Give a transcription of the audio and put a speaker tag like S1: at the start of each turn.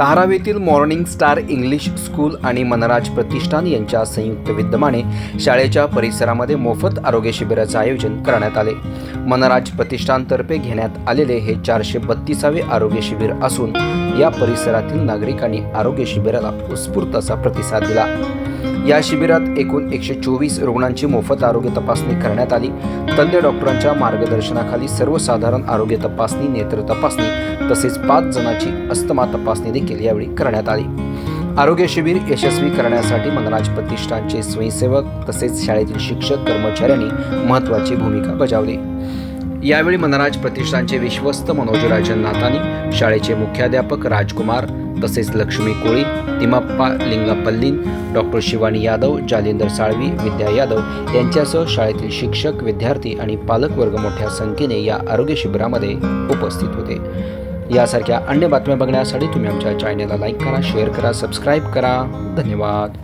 S1: धारावीतील morning star English school आणि मनराज प्रतिष्ठान यांच्या संयुक्त विद्यमाने शाळेच्या परिसरामध्ये मोफत आरोग्य शिबिराचे आयोजन करण्यात आले. मनराज प्रतिष्ठानतर्फे घेण्यात आलेले हे चारशे बत्तीसावे आरोग्य शिबिर असून या परिसरातील नागरिकांनी आरोग्य शिबिराला उत्स्फूर्त असा प्रतिसाद दिला. या शिबिरात एकूण एकशे चोवीस रुग्णांची मोफत आरोग्य तपासणी करण्यात आली. तज्ज्ञ डॉक्टरांच्या मार्गदर्शनाखाली सर्वसाधारण आरोग्य तपासणी नेत्र तपासणी तसेच पाच जणांची अस्थमा तपासणी देखील यावेळी करण्यात आली. आरोग्य शिबिर यशस्वी करण्यासाठी मनराज प्रतिष्ठानचे स्वयंसेवक तसेच शाळेतील शिक्षक कर्मचाऱ्यांनी महत्त्वाची भूमिका बजावली. यावेळी मनराज प्रतिष्ठानचे विश्वस्त मनोजराजन नाथानी शाळेचे मुख्याध्यापक राजकुमार तसेच लक्ष्मी कोळी तिमाप्पा लिंगापल्लीन डॉक्टर शिवानी यादव जालिंदर साळवी विद्या यादव यांच्यासह शाळेतील शिक्षक विद्यार्थी आणि पालकवर्ग मोठ्या संख्येने या आरोग्य शिबिरामध्ये उपस्थित होते. यासारख्या अन्य बातम्या बघण्यासाठी तुम्ही आमच्या चॅनेलला लाईक करा शेअर करा सबस्क्राईब करा. धन्यवाद.